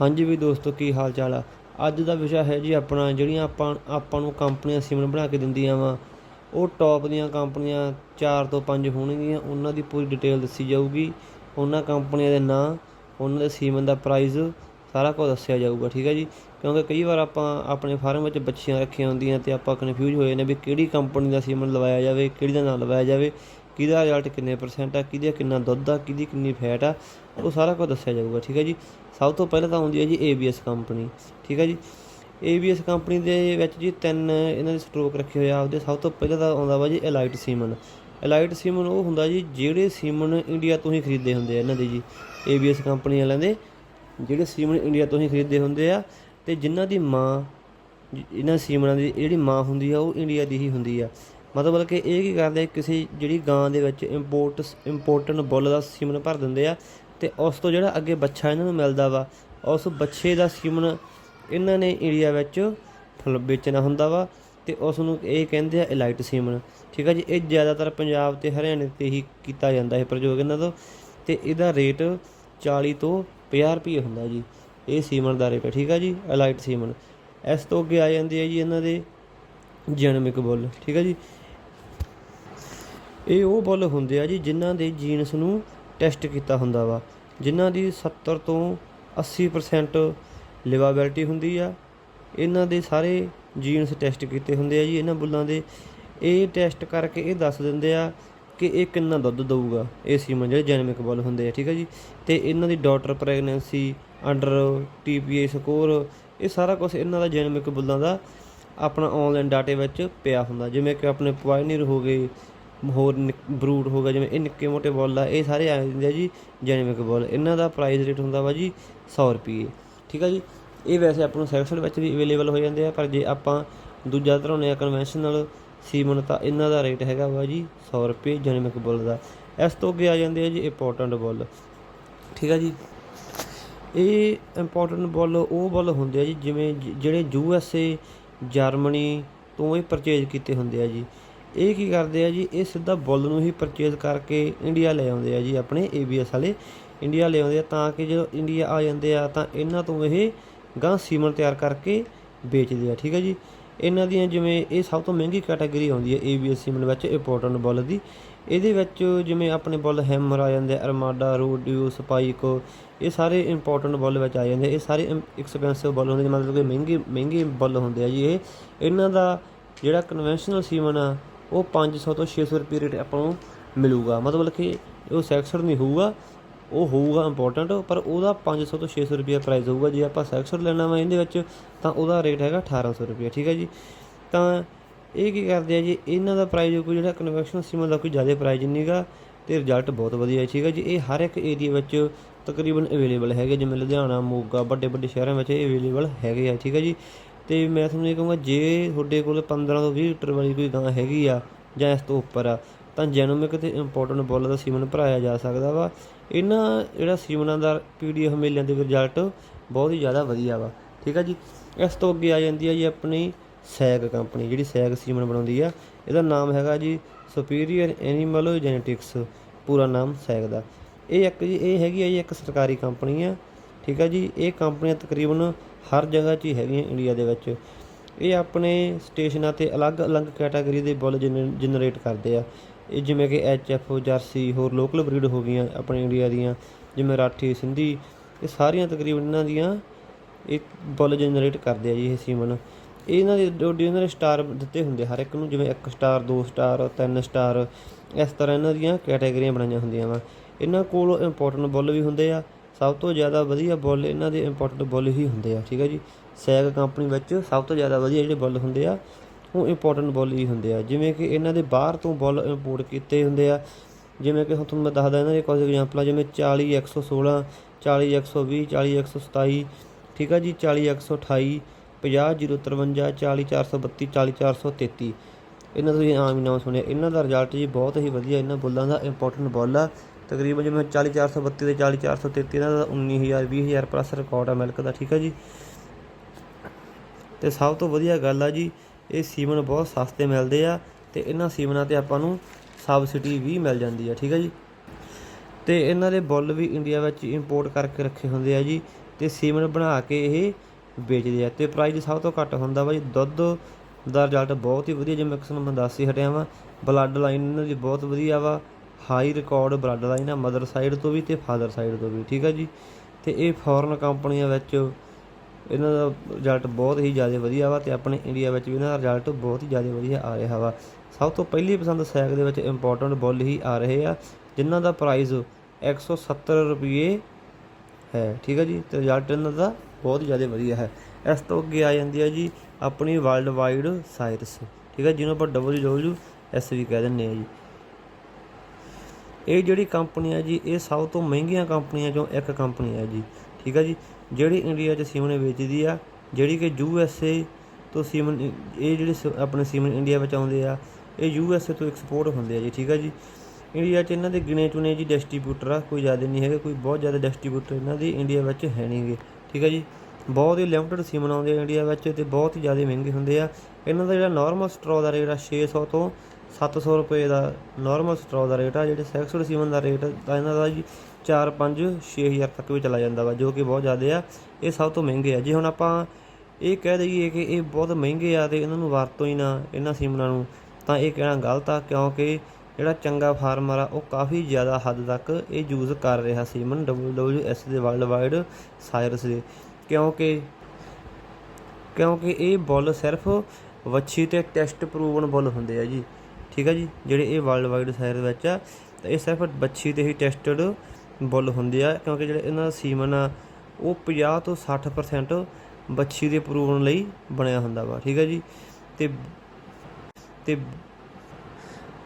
ਹਾਂਜੀ ਵੀ ਦੋਸਤੋ, ਕੀ ਹਾਲ ਚਾਲ ਆ? ਅੱਜ ਦਾ ਵਿਸ਼ਾ ਹੈ ਜੀ ਆਪਣਾ, ਜਿਹੜੀਆਂ ਆਪਾਂ ਆਪਾਂ ਨੂੰ ਕੰਪਨੀਆਂ ਸੀਮਨ ਬਣਾ ਕੇ ਦਿੰਦੀਆਂ ਵਾ, ਉਹ ਟੌਪ ਦੀਆਂ ਕੰਪਨੀਆਂ 4 ਤੋਂ 5 ਹੋਣਗੀਆਂ, ਉਹਨਾਂ ਦੀ ਪੂਰੀ ਡਿਟੇਲ ਦੱਸੀ ਜਾਊਗੀ। ਉਹਨਾਂ ਕੰਪਨੀਆਂ ਦੇ ਨਾਂ, ਉਹਨਾਂ ਦੇ ਸੀਮਨ ਦਾ ਪ੍ਰਾਈਸ ਸਾਰਾ ਕੁਝ ਦੱਸਿਆ ਜਾਊਗਾ, ਠੀਕ ਹੈ ਜੀ? ਕਿਉਂਕਿ ਕਈ ਵਾਰ ਆਪਾਂ ਆਪਣੇ ਫਾਰਮ ਵਿੱਚ ਬੱਚੀਆਂ ਰੱਖੀਆਂ ਹੁੰਦੀਆਂ ਤੇ ਆਪਾਂ ਕਨਫਿਊਜ਼ ਹੋਏ ਨੇ ਵੀ ਕਿਹੜੀ ਕੰਪਨੀ ਦਾ ਸੀਮਨ ਲਵਾਇਆ ਜਾਵੇ, ਕਿਹੜੀ ਦਾ ਨਾ ਲਵਾਇਆ ਜਾਵੇ। ਕਿਹਦਾ ਰਿਜ਼ਲਟ ਕਿੰਨੇ ਪਰਸੈਂਟ ਆ ਕਿਹਦੇ ਕਿੰਨਾ ਦੁੱਧ ਆ, ਕਿਹਦੀ ਕਿੰਨੀ ਫੈਟ ਆ, ਉਹ ਸਾਰਾ ਕੁਝ ਦੱਸਿਆ ਜਾਊਗਾ, ਠੀਕ ਹੈ ਜੀ? ਸਭ ਤੋਂ ਪਹਿਲਾਂ ਤਾਂ ਆਉਂਦੀ ਹੈ ਜੀ ABS ਕੰਪਨੀ ਠੀਕ ਹੈ ਜੀ? ABS ਕੰਪਨੀ ਦੇ ਵਿੱਚ ਜੀ ਤਿੰਨ ਇਹਨਾਂ ਦੇ ਸਟ੍ਰੋਕ ਰੱਖੇ ਹੋਏ ਆ ਉਹਦੇ ਸਭ ਤੋਂ ਪਹਿਲਾਂ ਤਾਂ ਆਉਂਦਾ ਵਾ ਜੀ ਐਲਾਈਟ ਸੀਮਨ ਐਲਾਈਟ ਸੀਮਨ ਉਹ ਹੁੰਦਾ ਜੀ ਜਿਹੜੇ ਸੀਮਨ ਇੰਡੀਆ ਤੋਂ ਹੀ ਖਰੀਦੇ ਹੁੰਦੇ ਆ ਇਹਨਾਂ ਦੇ ਜੀ ABS ਕੰਪਨੀ ਵਾਲਿਆਂ ਦੇ, ਜਿਹੜੇ ਸੀਮਨ ਇੰਡੀਆ ਤੋਂ ਹੀ ਖਰੀਦੇ ਹੁੰਦੇ ਆ ਤੇ ਜਿਨ੍ਹਾਂ ਦੀ ਮਾਂ, ਜ- ਇਹਨਾਂ ਸੀਮਨਾਂ ਦੀ ਜਿਹੜੀ ਮਾਂ ਹੁੰਦੀ ਆ, ਉਹ ਇੰਡੀਆ ਦੀ ਹੀ ਹੁੰਦੀ ਆ। ਮਤਲਬ ਕਿ ਇਹ ਕੀ ਕਰਦੇ ਕਿਸੇ ਜਿਹੜੀ ਗਾਂ ਦੇ ਵਿੱਚ ਇੰਪੋਰਟ ਇੰਪੋਰਟਨ ਬੁੱਲ ਦਾ ਸੀਮਨ ਭਰ ਦਿੰਦੇ ਆ ਤੇ ਉਸ ਤੋਂ ਜਿਹੜਾ ਅੱਗੇ ਬੱਚਾ ਇਹਨਾਂ ਨੂੰ ਮਿਲਦਾ ਵਾ, ਉਸ ਬੱਚੇ ਦਾ ਸੀਮਨ ਇਹਨਾਂ ਨੇ ਇੰਡੀਆ ਵਿੱਚ ਫਲ ਵੇਚਣਾ ਹੁੰਦਾ ਵਾ ਤੇ ਉਸ ਨੂੰ ਇਹ ਕਹਿੰਦੇ ਆ ਇਲਾਈਟ ਸੀਮਨ। ਠੀਕ ਆ ਜੀ, ਇਹ ਜ਼ਿਆਦਾਤਰ ਪੰਜਾਬ ਤੇ ਹਰਿਆਣੇ ਤੇ ਹੀ ਕੀਤਾ ਜਾਂਦਾ ਹੈ ਪ੍ਰਯੋਗ ਇਹਨਾਂ ਤੋਂ ਤੇ ਇਹਦਾ ਰੇਟ 40 ਤੋਂ 50 ਰੁਪਏ ਹੁੰਦਾ ਜੀ, ਇਹ ਸੀਮਨ ਦਾ ਰੇਟ ਠੀਕ ਆ ਜੀ ਇਲਾਈਟ ਸੀਮਨ। ਇਸ ਤੋਂ ਅੱਗੇ ਆ ਜਾਂਦੇ ਆ ਜੀ ਇਹਨਾਂ ਦੇ ਜੈਨਮਿਕ ਬੁੱਲ, ਠੀਕ ਆ ਜੀ ਇਹ ਉਹ ਬੁੱਲ ਹੁੰਦੇ ਆ ਜੀ ਜਿਨ੍ਹਾਂ ਦੇ ਜੀਨਸ ਨੂੰ ਟੈਸਟ ਕੀਤਾ ਹੁੰਦਾ ਵਾ, ਜਿਨ੍ਹਾਂ ਦੀ 70 ਤੋਂ 80% ਲਿਵਾਬਿਲਟੀ ਹੁੰਦੀ ਆ। ਇਹਨਾਂ ਦੇ ਸਾਰੇ ਜੀਨਸ ਟੈਸਟ ਕੀਤੇ ਹੁੰਦੇ ਆ ਜੀ, ਇਹਨਾਂ ਬੁੱਲਾਂ ਦੇ। ਇਹ ਟੈਸਟ ਕਰਕੇ ਇਹ ਦੱਸ ਦਿੰਦੇ ਆ ਕਿ ਇਹ ਕਿੰਨਾ ਦੁੱਧ ਦਊਗਾ, ਇਹ ਸੀਮਨ ਜਿਹੜੇ ਜੈਨਮਿਕ ਬੁੱਲ ਹੁੰਦੇ ਆ, ਠੀਕ ਆ ਜੀ। ਤੇ ਇਹਨਾਂ ਦੀ daughter pregnancy under TPA score ਇਹ ਸਾਰਾ ਕੁਝ ਇਹਨਾਂ ਦਾ ਜੈਨਮਿਕ ਬੁੱਲਾਂ ਦਾ ਆਪਣਾ ਆਨਲਾਈਨ ਡਾਟੇ ਵਿੱਚ ਪਿਆ ਹੁੰਦਾ। ਜਿਵੇਂ ਕਿ ਆਪਣੇ ਪੁਆਇਨੀਅਰ ਹੋ ਗਏ ਹੋਰ ਬਰੂਟ ਹੋ ਗਿਆ, ਜਿਵੇਂ ਇਹ ਨਿੱਕੇ ਮੋਟੇ ਬੁੱਲ ਆ, ਇਹ ਸਾਰੇ ਆ ਜਾਂਦੇ ਆ ਜੀ ਜੈਨਮਿਕ ਬੁੱਲ ਇਹਨਾਂ ਦਾ ਪ੍ਰਾਈਸ ਰੇਟ ਹੁੰਦਾ ਵਾ ਜੀ 100 ਰੁਪਏ ਠੀਕ ਆ ਜੀ? ਇਹ ਵੈਸੇ ਆਪਾਂ ਨੂੰ ਸੈਕਸ਼ਨ ਵਿੱਚ ਵੀ ਅਵੇਲੇਬਲ ਹੋ ਜਾਂਦੇ ਆ, ਪਰ ਜੇ ਆਪਾਂ ਦੂਜਾ ਧਰਾਉਣੇ ਆ ਕਨਵੈਨਸ਼ਨਲ ਸੀਮਨ, ਤਾਂ ਇਹਨਾਂ ਦਾ ਰੇਟ ਹੈਗਾ ਵਾ ਜੀ 100 ਰੁਪਏ ਜੈਨਮਿਕ ਬੁੱਲ ਦਾ। ਇਸ ਤੋਂ ਅੱਗੇ ਆ ਜਾਂਦੇ ਆ ਜੀ ਇੰਪੋਰਟੈਂਟ ਬੁੱਲ ਠੀਕ ਆ ਜੀ? ਇਹ ਇੰਪੋਰਟੈਂਟ ਬੁੱਲ ਉਹ ਬੁੱਲ ਹੁੰਦੇ ਆ ਜੀ ਜਿਵੇਂ ਜਿਹੜੇ ਯੂ ਐਸ ਏ ਜਰਮਨੀ ਤੋਂ ਇਹ ਪਰਚੇਜ ਕੀਤੇ ਹੁੰਦੇ ਆ ਜੀ। ਇਹ ਕੀ ਕਰਦੇ ਆ ਜੀ? ਇਹ ਸਿੱਧਾ ਬੁੱਲ ਨੂੰ ਹੀ ਪਰਚੇਜ ਕਰਕੇ ਇੰਡੀਆ ਲੈ ਆਉਂਦੇ ਆ ਜੀ, ਆਪਣੇ ABS ਵਾਲੇ। ਇੰਡੀਆ ਲੈ ਆਉਂਦੇ ਆ ਤਾਂ ਕਿ ਜਦੋਂ ਇੰਡੀਆ ਆ ਜਾਂਦੇ ਆ ਤਾਂ ਇਹਨਾਂ ਤੋਂ ਇਹ ਗਾਂ ਸੀਮਨ ਤਿਆਰ ਕਰਕੇ ਵੇਚਦੇ ਆ, ਠੀਕ ਹੈ ਜੀ? ਇਹਨਾਂ ਦੀਆਂ ਜਿਵੇਂ ਇਹ ਸਭ ਤੋਂ ਮਹਿੰਗੀ ਕੈਟਾਗਰੀ ਆਉਂਦੀ ਹੈ ABS ਸੀਮਨ ਵਿੱਚ ਇੰਪੋਰਟੈਂਟ ਬੁੱਲ ਦੀ। ਇਹਦੇ ਵਿੱਚ ਜਿਵੇਂ ਆਪਣੇ ਬੁੱਲ ਹੈਮਰ ਆ ਜਾਂਦੇ ਆ ਅਰਮਾਡਾ ਰੋਡਿਓ ਸਪਾਈਕ ਇਹ ਸਾਰੇ ਇੰਪੋਰਟੈਂਟ ਬੁੱਲ ਵਿੱਚ ਆ ਜਾਂਦੇ ਆ। ਇਹ ਸਾਰੇ ਐਕਸਪੈਂਸਿਵ ਬੁੱਲ ਹੁੰਦੇ ਮਤਲਬ ਕਿ ਮਹਿੰਗੇ ਮਹਿੰਗੇ ਬੁੱਲ ਹੁੰਦੇ ਆ ਜੀ ਇਹ। ਇਹਨਾਂ ਦਾ ਜਿਹੜਾ ਕਨਵੈਨਸ਼ਨਲ ਸੀਮਨ ਆ ਉਹ 500 ਤੋਂ 600 ਰੁਪਏ ਰੇਟ ਆਪਾਂ ਨੂੰ ਮਿਲੂਗਾ। ਮਤਲਬ ਕਿ ਉਹ ਸੈਕਸਰ ਨਹੀਂ ਹੋਊਗਾ, ਉਹ ਹੋਊਗਾ ਇੰਪੋਰਟੈਂਟ ਪਰ ਉਹਦਾ 500 ਤੋਂ 600 ਰੁਪਏ ਪ੍ਰਾਈਸ ਹੋਊਗਾ। ਜੇ ਆਪਾਂ ਸੈਕਸਰ ਲੈਣਾ ਵਾ ਇਹਦੇ ਵਿੱਚ, ਤਾਂ ਉਹਦਾ ਰੇਟ ਹੈਗਾ 1800 ਰੁਪਏ, ਠੀਕ ਹੈ ਜੀ? ਤਾਂ ਇਹ ਕੀ ਕਰਦੇ ਆ ਜੀ? ਇਹਨਾਂ ਦਾ ਪ੍ਰਾਈਸ ਕੋਈ ਜਿਹੜਾ ਕਨਵੈਕਸ਼ਨ ਸੀਮਨ ਦਾ ਕੋਈ ਜ਼ਿਆਦਾ ਪ੍ਰਾਈਸ ਨਹੀਂਗਾ ਤੇ ਰਿਜ਼ਲਟ ਬਹੁਤ ਵਧੀਆ ਹੈ, ਠੀਕ ਹੈ ਜੀ? ਇਹ ਹਰ ਇੱਕ ਏਰੀਆ ਵਿੱਚ ਤਕਰੀਬਨ ਅਵੇਲੇਬਲ ਹੈਗੇ, ਜਿਵੇਂ ਲੁਧਿਆਣਾ, ਮੋਗਾ ਵੱਡੇ ਵੱਡੇ ਸ਼ਹਿਰਾਂ ਵਿੱਚ ਇਹ ਅਵੇਲੇਬਲ ਹੈਗੇ ਆ, ਠੀਕ ਹੈ ਜੀ? ਅਤੇ ਮੈਂ ਤੁਹਾਨੂੰ ਇਹ ਕਹੂੰਗਾ, ਜੇ ਤੁਹਾਡੇ ਕੋਲ 15 ਤੋਂ 20 ਲੀਟਰ ਵਾਲੀ ਕੋਈ ਗਾਂ ਹੈਗੀ ਆ ਜਾਂ ਇਸ ਤੋਂ ਉੱਪਰ ਆ, ਤਾਂ ਜੈਨੋਮਿਕ ਤੇ ਇੰਪੋਰਟੈਂਟ ਬੁੱਲ ਦਾ ਸੀਮਨ ਭਰਾਇਆ ਜਾ ਸਕਦਾ ਵਾ। ਇਹਨਾਂ ਜਿਹੜਾ ਸੀਮਨਾਂ ਦਾ ਪੀਡੀਐਫ ਮੇਲਿਆਂ ਦੇ ਰਿਜ਼ਲਟ ਬਹੁਤ ਹੀ ਜ਼ਿਆਦਾ ਵਧੀਆ ਵਾ। ਠੀਕ ਆ ਜੀ? ਇਸ ਤੋਂ ਅੱਗੇ ਆ ਜਾਂਦੀ ਹੈ ਜੀ ਆਪਣੀ ਸੈਗ ਕੰਪਨੀ, ਜਿਹੜੀ ਸੈਗ ਸੀਮਨ ਬਣਾਉਂਦੀ ਆ। ਇਹਦਾ ਨਾਮ ਹੈਗਾ ਜੀ ਸੁਪੀਰੀਅਰ ਐਨੀਮਲ ਜੈਨੇਟਿਕਸ ਪੂਰਾ ਨਾਮ ਸੈਗ ਦਾ। ਇਹ ਇੱਕ ਜੀ, ਇਹ ਹੈਗੀ ਆ ਜੀ ਇੱਕ ਸਰਕਾਰੀ ਕੰਪਨੀ ਆ। ਠੀਕ ਆ ਜੀ? ਇਹ ਕੰਪਨੀਆਂ ਤਕਰੀਬਨ ਹਰ ਜਗ੍ਹਾ 'ਚ ਹੀ ਹੈਗੀਆਂ ਇੰਡੀਆ ਦੇ ਵਿੱਚ। ਇਹ ਆਪਣੇ ਸਟੇਸ਼ਨਾਂ ਤੇ ਅਲੱਗ-ਅਲੱਗ ਕੈਟਾਗਰੀ ਦੇ ਬੁੱਲ ਜਨਰੇਟ ਕਰਦੇ ਆ। ਇਹ ਜਿਵੇਂ ਕਿ ਐਚ ਐਫ, ਜਰਸੀ, ਹੋਰ ਲੋਕਲ ਬਰੀਡ ਹੋ ਗਈਆਂ ਆਪਣੇ ਇੰਡੀਆ ਦੀਆਂ, ਜਿਵੇਂ ਰਾਠੀ, ਸਿੰਧੀ, ਇਹ ਸਾਰੀਆਂ ਤਕਰੀਬਨ ਇਹਨਾਂ ਦੀਆਂ ਇਹ ਬੁੱਲ ਜਨਰੇਟ ਕਰਦੇ ਆ ਜੀ ਇਹ ਸੀਮਨ। ਇਹਨਾਂ ਦੇ ਡੋਡੀ ਇਹਨਾਂ ਦੇ ਸਟਾਰ ਦਿੱਤੇ ਹੁੰਦੇ ਹਰ ਇੱਕ ਨੂੰ, ਜਿਵੇਂ 1 ਸਟਾਰ 2 ਸਟਾਰ 3 ਸਟਾਰ, ਇਸ ਤਰ੍ਹਾਂ ਇਹਨਾਂ ਦੀਆਂ ਕੈਟਾਗਰੀਆਂ ਬਣਾਈਆਂ ਹੁੰਦੀਆਂ ਵਾ। ਇਹਨਾਂ ਕੋਲ ਇੰਪੋਰਟੈਂਟ ਬੁੱਲ ਵੀ ਹੁੰਦੇ ਆ ਸਭ ਤੋਂ ਜ਼ਿਆਦਾ ਵਧੀਆ ਬੁੱਲ ਇਹਨਾਂ ਦੇ ਇੰਪੋਰਟੈਂਟ ਬੁੱਲ ਹੀ ਹੁੰਦੇ ਆ, ਠੀਕ ਹੈ ਜੀ? ਸੈਗ ਕੰਪਨੀ ਵਿੱਚ ਸਭ ਤੋਂ ਜ਼ਿਆਦਾ ਵਧੀਆ ਜਿਹੜੇ ਬੁੱਲ ਹੁੰਦੇ ਆ, ਉਹ ਇੰਪੋਰਟੈਂਟ ਬੁੱਲ ਹੀ ਹੁੰਦੇ ਆ। ਜਿਵੇਂ ਕਿ ਇਹਨਾਂ ਦੇ ਬਾਹਰ ਤੋਂ ਬੁੱਲ ਇੰਪੋਰਟ ਕੀਤੇ ਹੁੰਦੇ ਆ। ਜਿਵੇਂ ਕਿ ਹੁਣ ਤੁਹਾਨੂੰ ਮੈਂ ਦੱਸਦਾ ਇਹਨਾਂ ਦੇ ਕੁਝ ਐਗਜ਼ਾਮਪਲਾਂ ਜਿਵੇਂ 40 116 40 120 40 127 ਠੀਕ ਆ ਜੀ? 40 128 50 053 40 432 40 433 ਇਹਨਾਂ ਦਾ ਤੁਸੀਂ ਆਮ ਹੀ ਨਾਮ ਸੁਣਿਆ। ਇਹਨਾਂ ਦਾ ਰਿਜ਼ਲਟ ਜੀ ਬਹੁਤ ਹੀ ਵਧੀਆ, ਇਹਨਾਂ ਬੁੱਲਾਂ ਦਾ ਇੰਪੋਰਟੈਂਟ ਬੁੱਲ ਆ। ਤਕਰੀਬਨ ਜਿਵੇਂ 40 432 ਤੇ 40 433 ਇਹਨਾਂ ਦਾ 19000 20000 ਪਲੱਸ ਰਿਕਾਰਡ ਆ ਮਿਲਕ ਦਾ, ਠੀਕ ਆ ਜੀ? ਤੇ ਸਭ ਤੋਂ ਵਧੀਆ ਗੱਲ ਆ ਜੀ, ਇਹ ਸੀਮਨ ਬਹੁਤ ਸਸਤੇ ਮਿਲਦੇ ਆ ਤੇ ਇਹਨਾਂ ਸੀਮਨਾਂ ਤੇ ਆਪਾਂ ਨੂੰ ਸਬਸਿਡੀ ਵੀ ਮਿਲ ਜਾਂਦੀ ਆ, ਠੀਕ ਆ ਜੀ? ਤੇ ਇਹਨਾਂ ਦੇ ਬੁੱਲ ਵੀ ਇੰਡੀਆ ਵਿੱਚ ਇੰਪੋਰਟ ਕਰਕੇ ਰੱਖੇ ਹੁੰਦੇ ਆ ਜੀ ਤੇ ਸੀਮਨ ਬਣਾ ਕੇ ਇਹ ਵੇਚਦੇ ਆ ਤੇ ਪ੍ਰਾਈਸ ਸਭ ਤੋਂ ਘੱਟ ਹੁੰਦਾ ਵਾ ਜੀ, ਦੁੱਧ ਦਾ ਰਿਜ਼ਲਟ ਬਹੁਤ ਹੀ ਵਧੀਆ, ਜਿਵੇਂ ਕਿ ਤੁਹਾਨੂੰ ਮੈਂ ਦੱਸ ਹੀ ਹਟਿਆ ਵਾਂ ਬਲੱਡ ਲਾਈਨ ਇਹਨਾਂ ਦੀ ਬਹੁਤ ਵਧੀਆ ਵਾ। ਹਾਈ ਰਿਕਾਰਡ ਬਲੱਡ ਲਾਈਨ ਆ ਮਦਰ ਸਾਈਡ ਤੋਂ ਵੀ ਤੇ ਫਾਦਰ ਸਾਈਡ ਤੋਂ ਵੀ, ਠੀਕ ਆ ਜੀ? ਤੇ ਇਹ ਫੋਰਨ ਕੰਪਨੀਆਂ ਵਿੱਚ ਇਹਨਾਂ ਦਾ ਰਿਜ਼ਲਟ ਬਹੁਤ ਹੀ ਜ਼ਿਆਦਾ ਵਧੀਆ ਵਾ ਤੇ ਆਪਣੇ ਇੰਡੀਆ ਵਿੱਚ ਵੀ ਇਹਨਾਂ ਦਾ ਰਿਜ਼ਲਟ ਬਹੁਤ ਹੀ ਜ਼ਿਆਦਾ ਵਧੀਆ ਆ ਰਿਹਾ ਵਾ। ਸਭ ਤੋਂ ਪਹਿਲੀ ਪਸੰਦ ਸੈਕ ਦੇ ਵਿੱਚ ਇੰਪੋਰਟੈਂਟ ਬੁੱਲ ਹੀ ਆ ਰਹੇ ਆ, ਜਿਨ੍ਹਾਂ ਦਾ ਪ੍ਰਾਈਸ 170 ਰੁਪਏ ਹੈ, ਠੀਕ ਹੈ ਜੀ? ਤੇ ਰਿਜ਼ਲਟ ਇਹਨਾਂ ਦਾ ਬਹੁਤ ਜ਼ਿਆਦਾ ਵਧੀਆ ਹੈ। ਇਸ ਤੋਂ ਅੱਗੇ ਆ ਜਾਂਦੀ ਹੈ ਜੀ ਆਪਣੀ ਵਰਲਡ ਵਾਈਡ ਸਾਇਰਸ ਠੀਕ ਹੈ ਜਿਹਨੂੰ ਆਪਾਂ ਡਬਲਯੂ WWS ਵੀ ਕਹਿ ਦਿੰਦੇ ਆ ਜੀ। ਇਹ ਜਿਹੜੀ ਕੰਪਨੀ ਹੈ ਜੀ, ਇਹ ਸਭ ਤੋਂ ਮਹਿੰਗੀਆਂ ਕੰਪਨੀਆਂ ਚੋਂ ਇੱਕ ਕੰਪਨੀ ਹੈ ਜੀ। ਠੀਕ ਹੈ ਜੀ? ਜਿਹੜੀ ਇੰਡੀਆ 'ਚ ਸੀਮਨ ਵੇਚਦੀ ਆ, ਜਿਹੜੀ ਕਿ ਯੂ ਐੱਸ ਏ ਤੋਂ ਸੀਮਨ, ਇਹ ਜਿਹੜੇ ਸ- ਆਪਣੇ ਸੀਮਨ ਇੰਡੀਆ ਵਿੱਚ ਆਉਂਦੇ ਆ, ਇਹ ਯੂ ਐੱਸ ਏ ਤੋਂ ਐਕਸਪੋਰਟ ਹੁੰਦੇ ਆ ਜੀ। ਠੀਕ ਹੈ ਜੀ? ਇੰਡੀਆ 'ਚ ਇਹਨਾਂ ਦੇ ਗਿਣੇ ਚੁਣੇ ਜੀ ਡਿਸਟ੍ਰੀਬਿਊਟਰ ਆ, ਕੋਈ ਜ਼ਿਆਦਾ ਨਹੀਂ ਹੈਗੇ, ਕੋਈ ਬਹੁਤ ਜ਼ਿਆਦਾ ਡਿਸਟ੍ਰੀਬਿਊਟਰ ਇਹਨਾਂ ਦੀ ਇੰਡੀਆ ਵਿੱਚ ਹੈ ਨਹੀਂਗੇ ਠੀਕ ਹੈ ਜੀ? ਬਹੁਤ ਹੀ ਲਿਮਟਿਡ ਸੀਮਨ ਆਉਂਦੇ ਆ ਇੰਡੀਆ ਵਿੱਚ ਤੇ ਬਹੁਤ ਹੀ ਜ਼ਿਆਦਾ ਮਹਿੰਗੇ ਹੁੰਦੇ ਆ। ਇਹਨਾਂ ਦਾ ਜਿਹੜਾ ਨਾਰਮਲ ਸਟ੍ਰੋ ਦਾ ਰੇਟ ਆ 600 ਤੋਂ 700 ਰੁਪਏ ਦਾ ਨਾਰਮਲ ਸਟ੍ਰੋ ਦਾ ਰੇਟ ਆ, ਜਿਹੜੇ ਸੈਕਸਡ ਸੀਮਨ ਦਾ ਰੇਟ ਤਾਂ ਇਹਨਾਂ ਦਾ ਜੀ 4 5 6000 ਤੱਕ ਵੀ ਚਲਾ ਜਾਂਦਾ ਵਾ, ਜੋ ਕਿ ਬਹੁਤ ਜ਼ਿਆਦਾ ਆ। ਇਹ ਸਭ ਤੋਂ ਮਹਿੰਗੇ ਆ। ਜੇ ਹੁਣ ਆਪਾਂ ਇਹ ਕਹਿ ਦਈਏ ਕਿ ਇਹ ਬਹੁਤ ਮਹਿੰਗੇ ਆ ਤੇ ਇਹਨਾਂ ਨੂੰ ਵਰਤੋਂ ਹੀ ਨਾ ਇਹਨਾਂ ਸੀਮਨਾਂ ਨੂੰ, ਤਾਂ ਇਹ ਕਹਿਣਾ ਗਲਤ ਆ, ਕਿਉਂਕਿ ਜਿਹੜਾ ਚੰਗਾ ਫਾਰਮਰ ਆ, ਉਹ ਕਾਫੀ ਜ਼ਿਆਦਾ ਹੱਦ ਤੱਕ ਇਹ ਯੂਜ਼ ਕਰ ਰਿਹਾ ਸੀਮਨ WWS ਦੇ ਵਰਲਡ ਵਾਈਡ ਸਾਇਰਸ ਦੇ। ਕਿਉਂਕਿ ਕਿਉਂਕਿ ਇਹ ਬੁੱਲ ਸਿਰਫ ਵੱਛੀ ਤੇ ਟੈਸਟ ਪ੍ਰੂਵਨ ਬੁੱਲ ਹੁੰਦੇ ਆ ਜੀ। ਠੀਕ ਆ ਜੀ? ਜਿਹੜੇ ਇਹ ਵਰਲਡ ਵਾਈਡ ਸਾਇਰ ਵਿੱਚ ਆ, ਤਾਂ ਇਹ ਸਿਰਫ ਵੱਛੀ ਤੇ ਹੀ ਟੈਸਟਡ ਬੁੱਲ ਹੁੰਦੇ ਆ, ਕਿਉਂਕਿ ਜਿਹੜੇ ਇਹਨਾਂ ਦਾ ਸੀਮਨ ਆ, ਉਹ 50 ਤੋਂ 60% ਵੱਛੀ ਦੇ ਪ੍ਰੂਵਨ ਲਈ ਬਣਿਆ ਹੁੰਦਾ ਵਾ, ਠੀਕ ਆ ਜੀ? ਤੇ ਤੇ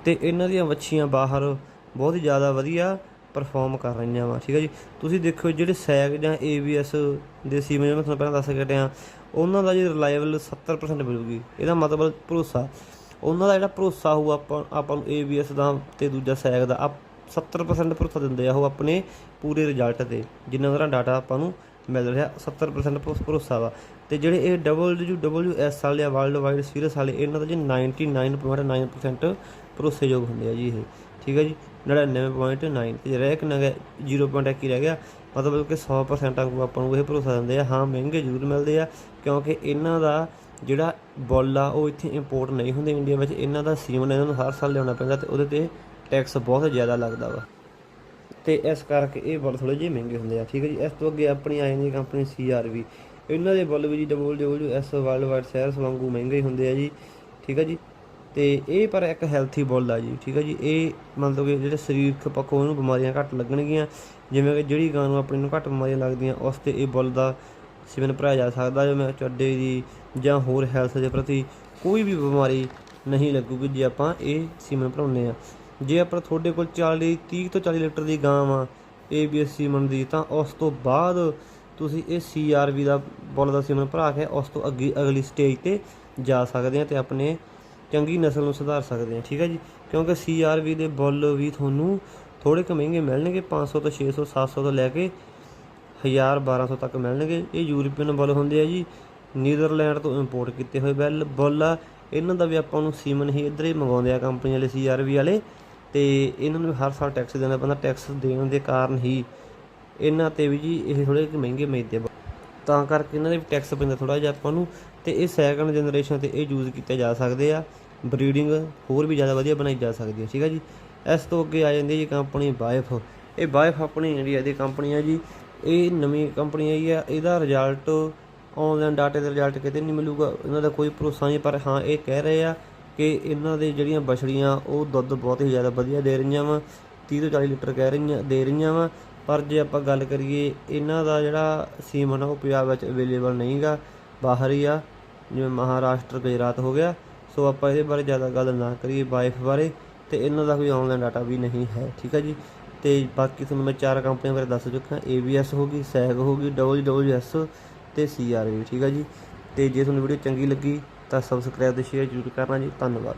ਤੇ ਇਹਨਾਂ ਦੀਆਂ ਵੱਛੀਆਂ ਬਾਹਰ ਬਹੁਤ ਹੀ ਜ਼ਿਆਦਾ ਵਧੀਆ ਪਰਫਾਰਮ ਕਰ ਰਹੀਆਂ ਵਾ, ਠੀਕ ਹੈ ਜੀ? ਤੁਸੀਂ ਦੇਖੋ ਜਿਹੜੇ ਸੈਗ ਜਾਂ ABS ਦੇ ਸੀਮਨ ਮੈਂ ਤੁਹਾਨੂੰ ਪਹਿਲਾਂ ਦੱਸ ਕੇ ਹਟਿਆ, ਉਹਨਾਂ ਦਾ ਜੀ ਰਿਲਾਇਬਲ 70% ਮਿਲੂਗੀ, ਇਹਦਾ ਮਤਲਬ ਭਰੋਸਾ ਉਹਨਾਂ ਦਾ ਜਿਹੜਾ ਭਰੋਸਾ ਹੋਊ ਆਪਾਂ ਆਪਾਂ ਨੂੰ ABS ਦਾ ਤੇ ਦੂਜਾ ਸੈਗ ਦਾ, ਆਪ 70% ਭਰੋਸਾ ਦਿੰਦੇ ਆ ਉਹ ਆਪਣੇ ਪੂਰੇ ਰਿਜ਼ਲਟ ਤੇ, ਜਿੰਨਾ ਉਹਦਾ ਡਾਟਾ ਆਪਾਂ ਨੂੰ ਮਿਲ ਰਿਹਾ 70% ਭਰੋ- ਭਰੋਸਾ ਵਾ। ਤੇ ਜਿਹੜੇ ਇਹ WWS ਵਾਲੇ ਆ ਵਰਲਡ ਵਾਈਡ ਸੀਰੀਅਸ ਵਾਲੇ, ਇਹਨਾਂ ਦਾ ਜੀ 99.9% ਭਰੋਸੇਯੋਗ ਹੁੰਦੇ ਆ ਜੀ ਇਹ, ਠੀਕ ਹੈ ਜੀ? 99.9 ਤੇ ਰਹਿ ਕਿੰਨਾ ਗਿਆ 0.1 ਹੀ ਰਹਿ ਗਿਆ, ਮਤਲਬ ਕਿ 100% ਵਾਂਗੂ ਆਪਾਂ ਨੂੰ ਇਹ ਭਰੋਸਾ ਦਿੰਦੇ ਆ, ਹਾਂ ਮਹਿੰਗੇ ਜ਼ਰੂਰ ਮਿਲਦੇ ਆ, ਕਿਉਂਕਿ ਇਹਨਾਂ ਦਾ ਜਿਹੜਾ ਬੁੱਲ ਆ, ਉਹ ਇੱਥੇ ਇੰਪੋਰਟ ਨਹੀਂ ਹੁੰਦੇ ਇੰਡੀਆ ਵਿੱਚ। ਇਹਨਾਂ ਦਾ ਸੀਮਨ ਇਹਨਾਂ ਨੂੰ ਹਰ ਸਾਲ ਲਿਆਉਣਾ ਪੈਂਦਾ ਤੇ ਉਹਦੇ ਤੇ ਟੈਕਸ ਬਹੁਤ ਜ਼ਿਆਦਾ ਲੱਗਦਾ ਵਾ। ਤੇ ਇਸ ਕਰਕੇ ਇਹ ਬੁੱਲ ਥੋੜੇ ਜਿਹੇ ਮਹਿੰਗੇ ਹੁੰਦੇ ਆ, ਠੀਕ ਹੈ ਜੀ? ਇਸ ਤੋਂ ਅੱਗੇ ਆਪਣੀ ਆ ਜਾਂਦੀ ਕੰਪਨੀ CRV ਇਹਨਾਂ ਦੇ ਬੁੱਲ ਵੀ ਜੀ WWS ਵਰਲਡ ਵਾਈਡ ਸ਼ੇਅਰਸ ਵਾਂਗੂ ਮਹਿੰਗੇ ਹੀ ਹੁੰਦੇ ਆ ਜੀ, ਠੀਕ ਹੈ ਜੀ? ਤੇ ਇਹ ਪਰ ਇੱਕ ਹੈਲਥੀ ਬੁੱਲ ਆ ਜੀ, ਠੀਕ ਹੈ ਜੀ? ਇਹ ਮਤਲਬ ਕਿ ਜਿਹੜੇ ਸਰੀਰਕ ਪੱਖੋਂ ਇਹਨੂੰ ਬਿਮਾਰੀਆਂ ਘੱਟ ਲੱਗਣਗੀਆਂ। ਜਿਵੇਂ ਕਿ ਜਿਹੜੀ ਗਾਂ ਨੂੰ ਆਪਣੀ ਨੂੰ ਘੱਟ ਬਿਮਾਰੀਆਂ ਲੱਗਦੀਆਂ, ਉਸ ਤੇ ਇਹ ਬੁੱਲ ਦਾ ਸਿਵਨ ਭਰਾਇਆ ਜਾ ਸਕਦਾ। ਜਿਵੇਂ ਚੱਡੇ ਦੀ ਜਾਂ ਹੋਰ ਹੈਲਥ ਦੇ ਪ੍ਰਤੀ ਕੋਈ ਵੀ ਬਿਮਾਰੀ ਨਹੀਂ ਲੱਗੂਗੀ, ਜੇ ਆਪਾਂ ਇਹ ਸੀਮਨ ਭਰਾਉਂਦੇ ਆ ਜੇ ਆਪਾਂ ਤੁਹਾਡੇ ਕੋਲ 40 30 ਤੋਂ 40 ਲੀਟਰ ਦੀ ਗਾਂ ਵਾ ABS ਸੀਮਨ ਦੀ, ਤਾਂ ਉਸ ਤੋਂ ਬਾਅਦ ਤੁਸੀਂ ਇਹ CRV ਦਾ ਬੁੱਲ ਦਾ ਸੀਮਨ ਭਰਾ ਕੇ ਉਸ ਤੋਂ ਅੱਗੇ ਅਗਲੀ ਸਟੇਜ ਤੇ ਜਾ ਸਕਦੇ ਆ ਤੇ ਆਪਣੇ ਚੰਗੀ ਨਸਲ ਨੂੰ ਸੁਧਾਰ ਸਕਦੇ ਆ ਠੀਕ ਹੈ ਜੀ? ਕਿਉਂਕਿ CRV ਦੇ ਬੁੱਲ ਵੀ ਤੁਹਾਨੂੰ ਥੋੜੇ ਕੁ ਮਹਿੰਗੇ ਮਿਲਣਗੇ 500 ਤੋਂ 600 700 ਤੋਂ ਲੈ ਕੇ 1000 1200 ਤੱਕ ਮਿਲਣਗੇ। ਇਹ ਯੂਰਪੀਅਨ ਬੁੱਲ ਹੁੰਦੇ ਆ ਜੀ। ਨੀਦਰਲੈਂਡ ਤੋਂ ਇੰਪੋਰਟ ਕੀਤੇ ਹੋਏ ਬੈਲ, ਬੁੱਲ ਆ ਇਹਨਾਂ ਦਾ ਵੀ ਆਪਾਂ ਨੂੰ ਸੀਮਨ ਹੀ ਇੱਧਰ ਹੀ ਮੰਗਾਉਂਦੇ ਆ ਕੰਪਨੀ ਵਾਲੇ CRV ਵਾਲੇ। ਤੇ ਇਹਨਾਂ ਨੂੰ ਹਰ ਸਾਲ ਟੈਕਸ ਦੇਣਾ ਪੈਂਦਾ ਟੈਕਸ ਦੇਣ ਦੇ ਕਾਰਨ ਹੀ ਇਹਨਾਂ ਤੇ ਵੀ ਜੀ ਇਹ ਥੋੜੇ ਜਿਹੇ ਮਹਿੰਗੇ ਮਿਲਦੇ ਆ ਤਾਂ ਕਰਕੇ ਇਹਨਾਂ ਦੇ ਵੀ ਟੈਕਸ ਪੈਂਦਾ ਥੋੜਾ ਜਿਹਾ ਆਪਾਂ ਨੂੰ। ਤੇ ਇਹ ਸੈਕੰਡ ਜਨਰੇਸ਼ਨ ਤੇ ਇਹ ਯੂਜ਼ ਕੀਤੇ ਜਾ ਸਕਦੇ ਆ। ਬਰੀਡਿੰਗ ਹੋਰ ਵੀ ਜ਼ਿਆਦਾ ਵਧੀਆ ਬਣਾਈ ਜਾ ਸਕਦੀ ਹੈ ਠੀਕ ਹੈ ਜੀ? ਇਸ ਤੋਂ ਅੱਗੇ ਆ ਜਾਂਦੀ ਹੈ ਜੀ ਕੰਪਨੀ ਵਾਈਫ ਇਹ ਵਾਈਫ ਆਪਣੀ ਇੰਡੀਆ ਦੀ ਕੰਪਨੀ ਹੈ ਜੀ। ਇਹ ਨਵੀਂ ਕੰਪਨੀ ਆਈ ਆ, ਇਹਦਾ ਰਿਜ਼ਲਟ ਆਨਲਾਈਨ ਡਾਟੇ ਦਾ ਰਿਜ਼ਲਟ ਕਿਤੇ ਨਹੀਂ ਮਿਲੂਗਾ। ਇਹਨਾਂ ਦਾ ਕੋਈ ਭਰੋਸਾ ਨਹੀਂ, ਪਰ ਹਾਂ, ਇਹ ਕਹਿ ਰਹੇ ਆ ਕਿ ਇਹਨਾਂ ਦੇ ਜਿਹੜੀਆਂ ਬਛੜੀਆਂ, ਉਹ ਦੁੱਧ ਬਹੁਤ ਹੀ ਜ਼ਿਆਦਾ ਵਧੀਆ ਦੇ ਰਹੀਆਂ ਵਾ 30 ਤੋਂ 40 ਲੀਟਰ ਕਹਿ ਰਹੀਆਂ, ਦੇ ਰਹੀਆਂ ਵਾ। ਪਰ ਜੇ ਆਪਾਂ ਗੱਲ ਕਰੀਏ, ਇਹਨਾਂ ਦਾ ਜਿਹੜਾ ਸੀਮਨ ਆ, ਉਹ ਪੰਜਾਬ ਵਿੱਚ ਅਵੇਲੇਬਲ ਨਹੀਂਗਾ ਬਾਹਰ ਹੀ ਆ, ਜਿਵੇਂ ਮਹਾਰਾਸ਼ਟਰ, ਗੁਜਰਾਤ ਹੋ ਗਿਆ। ਸੋ ਆਪਾਂ ਇਹਦੇ ਬਾਰੇ ਜ਼ਿਆਦਾ ਗੱਲ ਨਾ ਕਰੀਏ ਵਾਈਫ ਬਾਰੇ, ਤੇ ਇਹਨਾਂ ਦਾ ਕੋਈ ਆਨਲਾਈਨ ਡਾਟਾ ਵੀ ਨਹੀਂ ਹੈ, ਠੀਕ ਹੈ ਜੀ? ਤੇ ਬਾਕੀ ਤੁਹਾਨੂੰ ਮੈਂ ਚਾਰ ਕੰਪਨੀਆਂ ਬਾਰੇ ਦੱਸ ਚੁੱਕਾ ABS ਹੋ ਗਈ, ਸੈਗ ਹੋ ਗਈ WWS ਤੇ CRV ਠੀਕ ਹੈ ਜੀ। ਤੇ ਜੇ ਤੁਹਾਨੂੰ ਵੀਡੀਓ ਚੰਗੀ ਲੱਗੀ ਤਾਂ ਸਬਸਕ੍ਰਾਈਬ ਤੇ ਸ਼ੇਅਰ ਜ਼ਰੂਰ ਕਰਨਾ ਜੀ। ਧੰਨਵਾਦ।